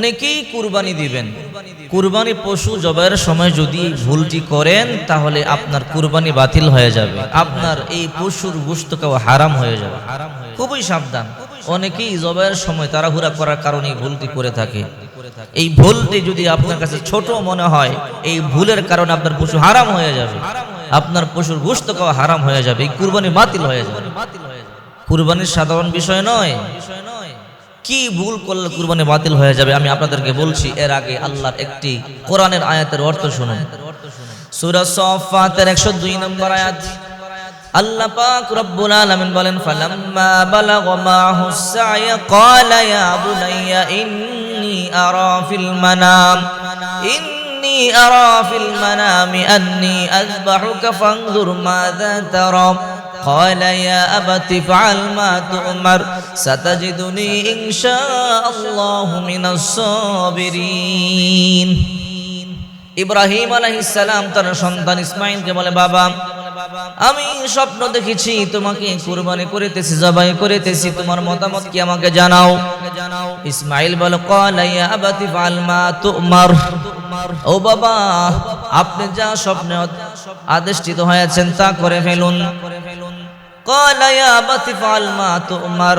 অনেকেই কুরবানি দিবেন। কুরবানি পশু জবাইয়ের সময় যদি ভুলটি করেন, তাহলে আপনার কুরবানি বাতিল হয়ে যাবে। আপনার এই পশুর গোস্ত খাওয়া হারাম হয়ে যাবে। খুবই সাবধান। অনেকেই জবাইয়ের সময় তাড়াহুড়া করার কারণে ভুলটি করে থাকে। এই ভুলটি যদি আপনার কাছে ছোট মনে হয়, এই ভুলের কারণে আপনার পশু হারাম হয়ে যাবে। আপনার পশুর গোস্ত খাওয়া হারাম হয়ে যাবে। এই কুরবানি বাতিল হয়ে যাবে। কুরবানির সাধারণ বিষয় নয়। কি ভুল করলে কুরবানি বাতিল হয়ে যাবে আমি আপনাদেরকে বলছি, এর আগে আল্লাহর একটি কোরআনের আয়াতের অর্থ শুনুন। সূরা সাফাতের 102 নম্বর আয়াত। আল্লাহ পাক রব্বুল আলামিন বলেন, ফালাম্মা বালাগা মাহু সায়, ক্বালা ইয়া বুনাইয়া, ইন্নী আরা ফিল মানাম, ইন্নী আরা ফিল মানামি আন্নী আযবাহুকা ফানজুর মাযা তারা। قال يا أبت افعل ما تؤمر ستجدني إن شاء الله من الصابرين ইব্রাহিম আলাইহিস সালাম তার সন্তান ইসমাইলকে বলে বাবা আমি স্বপ্ন দেখেছি, তোমাকে কুরবানি করিতেছি, জবাই করিতেছি। তোমার মতামত কি আমাকে জানাও? ইসমাইল বল কলাইয়া আবাতি ফালমা তুমার। ও বাবা, আপনি যা স্বপ্ন আদেষ্টিত হয়েছেন তা করে ফেলুন। কলাইয়া আবাতি ফালমা তুমার।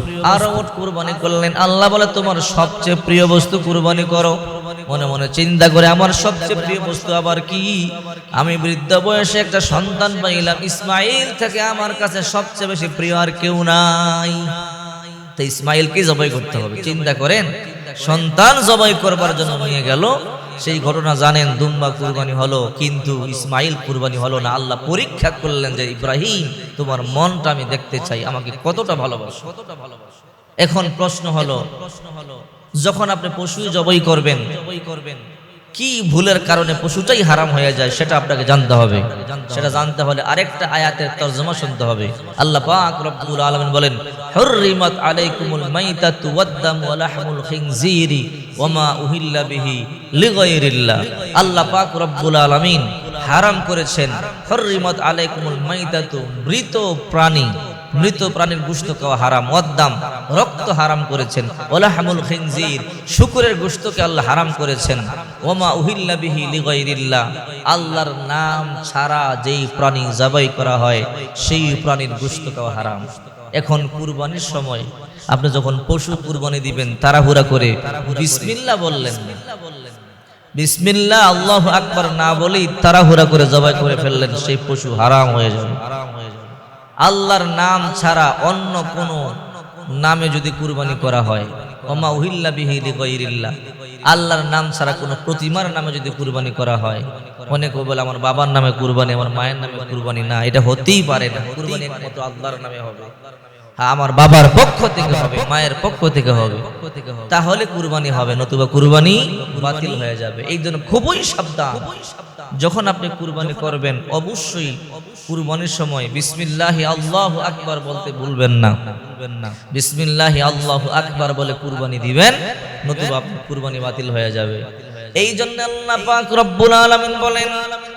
আরও ওট কুরবানি করলেন। আল্লাহ বলে, তোমার সবচেয়ে প্রিয় বস্তু কুরবানি করো। মনে মনে চিন্তা করে, আমার সবচেয়ে প্রিয় বস্তু আবার কি? আমি বৃদ্ধ বয়সে একটা সন্তান পাইলাম। ইসমাইল থেকে আমার কাছে সবচেয়ে বেশি প্রিয় আর কেউ নাই। তো ইসমাইলকে জবাই করতে হবে। চিন্তা করেন, সন্তান জবাই করবার জন্য নিয়ে গেল সেই ঘটনা জানেন দুম্বা কুরবানি হলো, কিন্তু ইসমাইল কুরবানি হলো না। আল্লাহ পরীক্ষা করলেন যে, ইব্রাহিম, তোমার মনটা আমি দেখতে চাই, আমাকে কতটা ভালোবাসো? কতটা ভালোবাসো এখন প্রশ্ন হলো প্রশ্ন হলো যখন আপনি পশু জবাই করবেন জবাই করবেন, কি ভুলের কারণে পশুটাই হারাম হয়ে যায়, সেটা আপনাকে জানতে হবে। সেটা জানতে হলে আরেকটা আয়াতের তর্জমা শুনতে হবে। আল্লাহ পাক রব্বুল আলামিন বলেন হুররিমাত আলাইকুমুল মাইতাতু ওয়াদ-দামু ওয়া লাহমুল খিনজিরি ওয়া মা উহিল্লা বিহি লিগাইরিল্লাহ আল্লাহ পাক রব্বুল আলামিন হারাম করেছেন। হুররিমাত আলাইকুমুল মাইতাতু মৃত প্রাণী, মৃত প্রাণীর গোশত খাওয়া হারাম, ওয়াদ্দাম রক্ত হারাম করেছেন। ওলাহামুল খিনজির শুকুরের গোশতকে আল্লাহ হারাম করেছেন। ওমা উহিল্লা বিহি লিগাইরিল্লাহ আল্লাহর নাম ছাড়া যেই প্রাণী জবাই করা হয়, সেই প্রাণীর গোশত খাওয়া হারাম। এখন কুরবানির সময়। আপনি যখন পশু কুরবানি দিবেন, তাড়াহুড়া করে বিসমিল্লাহ বললেন। বিসমিল্লাহ, আল্লাহ আকবার না বলেই তাড়াহুড়া করে জবাই করে ফেললেন, সেই পশু হারাম হয়ে যাবে। আল্লাহর নাম ছাড়া অন্য কোনো নামে যদি কুরবানি করা হয়, ওমা উহিল্লা বিহিলি আল্লাহর নাম ছাড়া কোনো প্রতিমার নামে যদি কুরবানি করা হয় অনেকে বলে আমার বাবার নামে কুরবানি আমার মায়ের নামে কুরবানি না এটা হতেই পারে না। কুরবানি একমাত্র আল্লাহর নামে হবে। হ্যাঁ, আমার বাবার পক্ষ থেকে হবে মায়ের পক্ষ থেকে হবে। তাহলে কুরবানি হবে নতুবা কুরবানি বাতিল হয়ে যাবে। এই জন্য খুবই সাবধান। যখন আপনি কুরবানি করবেন অবশ্যই কুরবানির সময় বিসমিল্লাহি আল্লাহ আকবার বলতে ভুলবেন না। বিসমিল্লাহি আল্লাহু আকবার বলে কুরবানি দিবেন নতুবা আপনার কুরবানি বাতিল হয়ে যাবে। এই জন্য আল্লাহ পাক রব্বুল আলামিন বলেন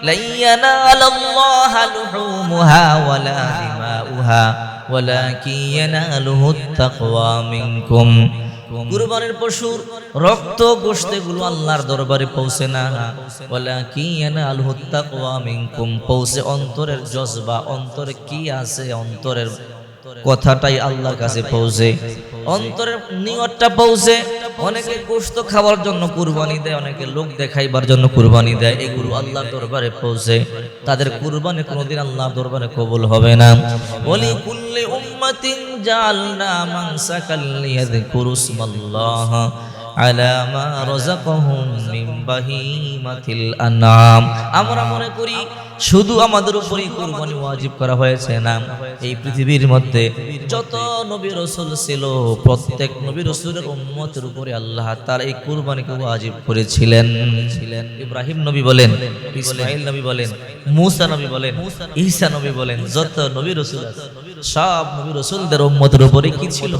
লাইয়ানালাল্লাহা লুহুমুহা ওয়ালা দিমাউহা ওয়ালাকিন ইয়ানালুহুত তাকওয়া মিনকুম। কুরবানির পশুর রক্ত গোশতে গুলো আল্লাহর দরবারে পৌঁছে না। ইয়ানালুহুত তাকওয়া মিনকুম। পৌঁছে অন্তরের জজবা, অন্তরে কি আছে, অন্তরের কথাটাই আল্লাহর কাছে পৌঁছে। অন্তরের নিয়তটা পৌঁছে। অনেকে গোস্ত খাওয়ার জন্য কুরবানি দেয়, অনেকে লোক দেখাইবার জন্য কুরবানি দেয়। এই গুরু আল্লাহ দরবারে পৌঁছে। তাদের কুরবানি কোনোদিন আল্লাহ দরবারে কবুল হবে না। বলি কুল্লি উম্মাতিন জালনা মানসাকাল লিয়াযকুরুস আল্লাহ আলামা রযাকাহুম মিন বাহিমাতিল আনাম আমরা মনে করি শুধু আমাদের উপরই কুরবানি ওয়াজিব করা হয়েছে না, এই পৃথিবীর মধ্যে যত নবী রসুল ছিল, প্রত্যেক নবী রসুলের উম্মতের উপরে আল্লাহ তার এই কুরবানিকে ওয়াজিব করেছিলেন। ছিলেন ইব্রাহিম নবী বলেন, ইসমাইল নবী বলেন, মুসা নবী বলেন, ঈসা নবী বলেন, যত নবী রসুল সব নবী রসুলদের উম্মতের উপরে কি ছিল?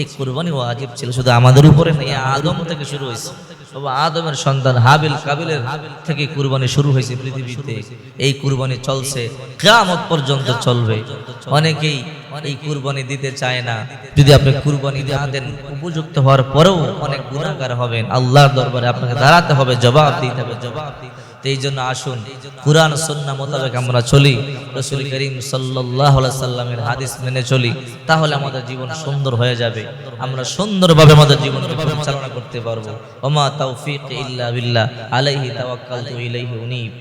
এই কুরবানি ওয়াজিব ছিল, শুধু আমাদের উপরে নেই, আদম থেকে শুরু হয়েছে। আদমের সন্তান হাবিল কাবিলের থেকে কুরবানি শুরু হয়েছে পৃথিবীতে। এই কুরবানি চলছে, কেয়ামত পর্যন্ত চলবে। অনেকেই এই কুরবানি দিতে চায় না। যদি আপনি কুরবানি না দেন উপযুক্ত হওয়ার পরেও অনেক গুণাগার হবেন। আল্লাহর দরবারে আপনাকে দাঁড়াতে হবে জবাব দিতে হবে জবাব দিতে হবে। তো এই জন্য আসুন কুরআন সন্না মোতাবেক আমরা চলি। রসুল করিম সাল্লাহ সাল্লামের হাদিস মেনে চলি। তাহলে আমাদের জীবন সুন্দর হয়ে যাবে। আমরা সুন্দরভাবে আমাদের জীবনকে পরিচালনা করতে পারব। ওমা তৌফিক ইল্লা বিল্লাহ। আলাইহি তাওয়াক্কালতু ইলাইহি উনীব।